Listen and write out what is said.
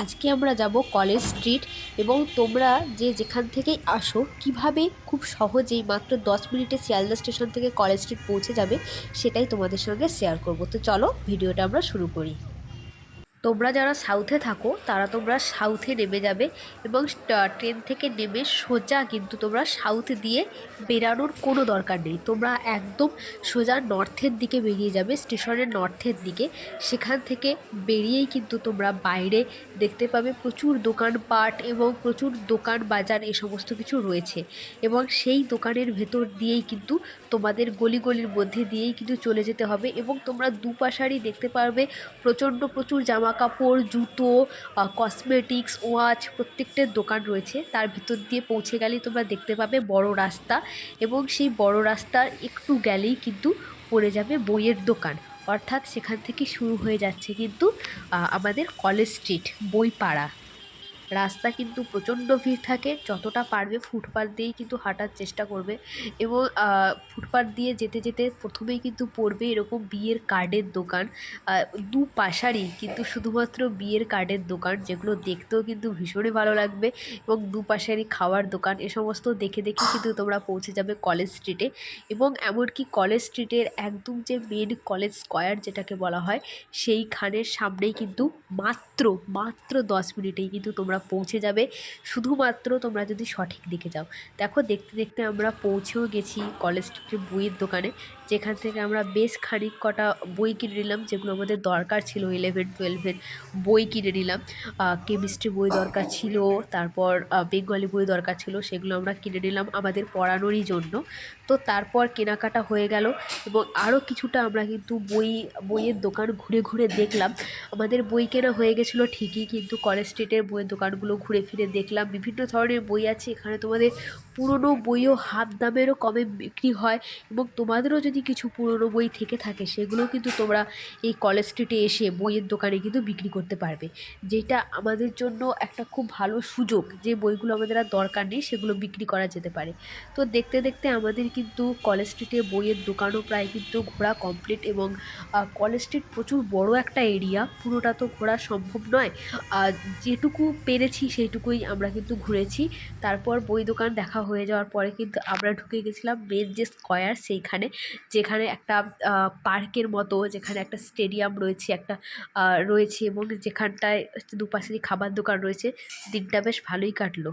আজকে আমরা যাব কলেজ স্ট্রিট এবং তোমরা যে যেখান থেকেই আসো, কীভাবে খুব সহজেই মাত্র দশ মিনিটে শিয়ালদা স্টেশন থেকে কলেজ স্ট্রিট পৌঁছে যাবে, সেটাই তোমাদের সঙ্গে শেয়ার করব। তো চলো, ভিডিওটা আমরা শুরু করি। তোমরা যারা সাউথে থাকো, তারা তোমরা সাউথে নেমে যাবে এবং ট্রেন থেকে নেমে সোজা কিন্তু তোমরা সাউথ দিয়ে বেরানোর কোনো দরকার নেই। তোমরা একদম সোজা নর্থের দিকে বেরিয়ে যাবে, স্টেশনের নর্থের দিকে। সেখান থেকে বেরিয়েই কিন্তু তোমরা বাইরে দেখতে পাবে প্রচুর দোকানপাট এবং প্রচুর দোকান বাজার এ সমস্ত কিছু রয়েছে। এবং সেই দোকানের ভেতর দিয়েই কিন্তু তোমাদের গলি গলির মধ্যে দিয়েই কিন্তু চলে যেতে হবে এবং তোমরা দুপাশারই দেখতে পারবে প্রচণ্ড প্রচুর জামা কাপড় জুতো কসমেটিক্স ওয়াচ প্রত্যেকটার দোকান রয়েছে। তার ভিতর দিয়ে পৌঁছে গেলেই তোমরা দেখতে পাবে বড় রাস্তা এবং সেই বড় রাস্তার একটু গেলেই কিন্তু পড়ে যাবে বইয়ের দোকান। অর্থাৎ সেখান থেকে শুরু হয়ে যাচ্ছে কিন্তু আমাদের কলেজ স্ট্রিট বইপাড়া। রাস্তা কিন্তু প্রচণ্ড ভিড় থাকে। যতটা পারবে ফুটপাথ দিয়েই কিন্তু হাঁটার চেষ্টা করবে এবং ফুটপাথ দিয়ে যেতে যেতে প্রথমেই কিন্তু পড়বে এরকম বিয়ের কার্ডের দোকান। দু পাশারই কিন্তু শুধুমাত্র বিয়ের কার্ডের দোকান যেগুলো দেখতেও কিন্তু ভীষণই ভালো লাগবে এবং দু পাশারই খাওয়ার দোকান এ সমস্ত দেখে দেখে কিন্তু তোমরা পৌঁছে যাবে কলেজ স্ট্রিটে এবং এমনকি কলেজ স্ট্রিটের একদম যে মেন কলেজ স্কোয়ার যেটাকে বলা হয় সেইখানের সামনেই কিন্তু মাত্র মাত্র দশ মিনিটেই কিন্তু তোমরা পৌঁছে যাবে। শুধুমাত্র তোমরা যদি সঠিক দিকে যাও। দেখো, দেখতে দেখতে আমরা পৌঁছেও গেছি কলেজ স্ট্রিটের বইয়ের দোকানে, যেখান থেকে আমরা বেশ খানিক কটা বই কিনে নিলাম, যেগুলো আমাদের দরকার ছিল ইলেভেন টুয়েলভের বই কিনে নিলাম। কেমিস্ট্রি বই দরকার ছিল, তারপর বেঙ্গলি বই দরকার ছিল, সেগুলো আমরা কিনে নিলাম আমাদের পড়ানোরই জন্য। তো তারপর কেনাকাটা হয়ে গেল এবং আরও কিছুটা আমরা কিন্তু বই, বইয়ের দোকান ঘুরে ঘুরে দেখলাম। আমাদের বই কেনা হয়ে গেছিল ঠিকই, কিন্তু কলেজ স্ট্রিটের বইয়ের দোকানগুলো ঘুরে ফিরে দেখলাম। বিভিন্ন ধরনের বই আছে, এখানে তোমাদের পুরনো বইও হাফ দামেরও কমে বিক্রি হয় এবং তোমাদেরও যদি কিছু পুরনো বই থেকে থাকে, সেগুলো কিন্তু তোমরা এই কলেজ স্ট্রিটে এসে বইয়ের দোকানে কিন্তু বিক্রি করতে পারবে। যেটা আমাদের জন্য একটা খুব ভালো সুযোগ যে বইগুলো আমাদের আর দরকার নেই, সেগুলো বিক্রি করা যেতে পারে। তো দেখতে দেখতে আমাদের কিন্তু কলেজ স্ট্রিটে বইয়ের দোকানও প্রায় কিন্তু ঘোরা কমপ্লিট এবং কলেজ স্ট্রিট প্রচুর বড় একটা এরিয়া। পুরোটা তো ঘোরা সম্ভব নয়। আর যেটুকু পেরেছি, সেইটুকুই আমরা কিন্তু ঘুরেছি। তারপর বই দোকান দেখা হয়ে যাওয়ার পরে কিন্তু আমরা ঢুকে গেছিলাম মেন যে স্কয়ার সেইখানে, যেখানে একটা পার্কের মতো, যেখানে একটা স্টেডিয়াম রয়েছে, একটা রয়েছে এবং যেখানটায় দুপাশেরই খাবার দোকান রয়েছে। দিনটা বেশ ভালোই কাটলো।